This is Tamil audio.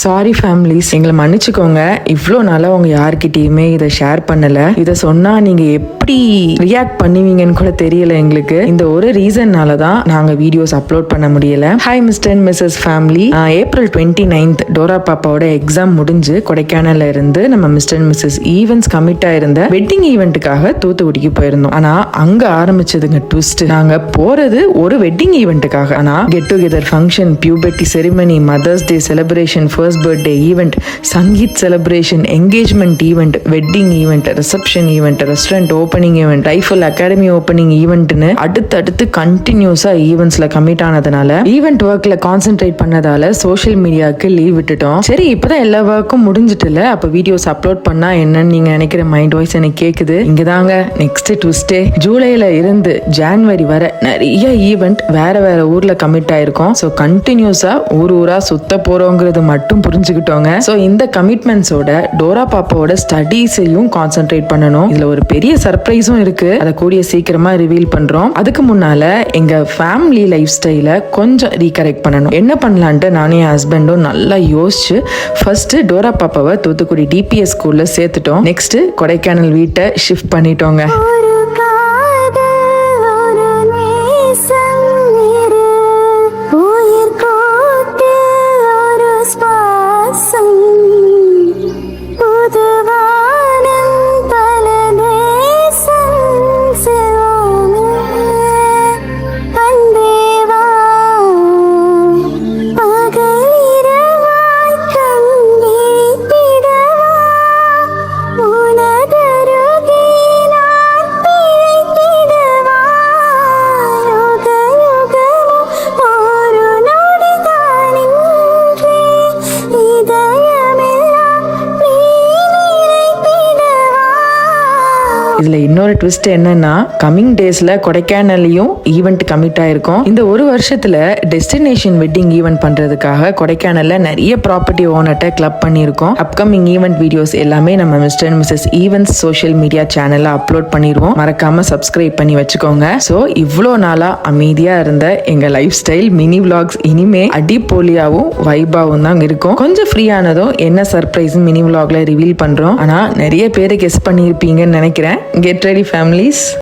சாரி ஃபேமிலிஸ் எங்களை மன்னிச்சுக்கோங்க. இவ்வளோ நாளாக அவங்க யார்கிட்டயுமே இதை ஷேர் பண்ணலை. இதை சொன்னால் நீங்கள் எப்படி ரியாக்ட் பண்ணுவீங்கன்னு கூட தெரியல எங்களுக்கு. இந்த ஒரு ரீசன்னால தான் நாங்கள் வீடியோஸ் அப்லோட் பண்ண முடியலை. Hi mister and missus family April twenty ninth Dora பாப்பாவோட எக்ஸாம் முடிஞ்சு கொடைக்கானல்ல இருந்து நம்ம mister and missus events commit ஆயிருந்த wedding ஈவெண்ட்டுக்காக தூத்துக்குடிக்கு போயிருந்தோம். ஆனால் அங்கே ஆரம்பிச்சதுங்க ட்விஸ்ட் நாங்கள் போகிறது ஒரு வெட்டிங் ஈவெண்ட்டுக்காக ஆனால் get together function puberty ceremony mother's day celebration first birthday event sangeet celebration engagement event wedding event reception event restaurant opening event rifle academy opening ஈவெண்ட்னு அடுத்தடுத்து கண்டினியூஸாக ஈவெண்ட்ஸில் கமிட் ஆனதுனால ஈவெண்ட் ஒர்க்கில் கான்சென்ட்ரேட் பண்ணதால சோஷியல் மீடியாவுக்கு லீவ் விட்டுட்டோம். சரி இப்போதான் எல்லா ஒர்க்கும் முடிஞ்சிட்டுல அப்போ வீடியோஸ் அப்லோட் பண்ணால் என்னன்னு நீங்கள் நினைக்கிற மைண்ட் வாய்ஸ் எனக்கு கேட்குது இங்கே தாங்க நெக்ஸ்ட் ட்விஸ்டே ஜூலையில் இருந்து ஜான்வரி வர நிறைய ஈவெண்ட் வேற வேற ஊரில் கமிட் ஆயிருக்கோம். ஸோ கண்டினியூஸாக ஊர் ஊராக சுத்த போகிறோங்கிறது மட்டும் புரிஞ்சுக்கிட்டோங்க. ஸோ இந்த கமிட்மெண்ட்ஸோட டோரா பாப்பாவோட ஸ்டடீஸையும் கான்சென்ட்ரேட் பண்ணணும். இதுல ஒரு பெரிய சர்ப்ரைஸும் இருக்கு. அதை கூடிய சீக்கிரமா ரிவீல் பண்றோம். அதுக்கு முன்னால எங்க ஃபேமிலி லைஃப் ஸ்டைலை கொஞ்சம் ரீகரெக்ட் பண்ணணும். என்ன பண்ணலான்ட்டு நானும் என் ஹஸ்பண்டும் நல்லா யோசிச்சு ஃபர்ஸ்ட் டோரா பாப்பாவை தூத்துக்குடி டிபிஎஸ் ஸ்கூல்ல சேர்த்துட்டோம். நெக்ஸ்ட் கொடைக்கானல் வீட்டை ஷிஃப்ட் பண்ணிட்டோங்க. இதுல இன்னொரு ட்விஸ்ட் என்னன்னா கமிங் டேஸ்ல கொடைக்கானல்லையும் ஈவெண்ட் கமிட் ஆயிருக்கும். இந்த ஒரு வருஷத்துல டெஸ்டினேஷன் வெட்டிங் ஈவெண்ட் பண்றதுக்காக கொடைக்கானல்ல நிறைய ப்ராப்பர்ட்டி ஓனர்ட்ட கிளப் பண்ணியிருக்கோம். அப்கமிங் ஈவெண்ட் வீடியோஸ் எல்லாமே நம்ம mister and missus events social media சேனல்ல அப்லோட் பண்ணிடுவோம் மறக்காம சப்ஸ்கிரைப் பண்ணி வச்சுக்கோங்க. ஸோ இவ்வளோ நாளா அமைதியா இருந்த எங்க லைஃப் ஸ்டைல் மினி விளாக்ஸ் இனிமே அடிப்போலியாவும் வைபாவும் தான் இருக்கும். கொஞ்சம் ஃப்ரீயானதும் என்ன சர்ப்ரைஸ் மினி விளாக்ல ரிவீல் பண்றோம். ஆனா நிறைய பேர் கெஸ் பண்ணியிருப்பீங்கன்னு நினைக்கிறேன். Get ready families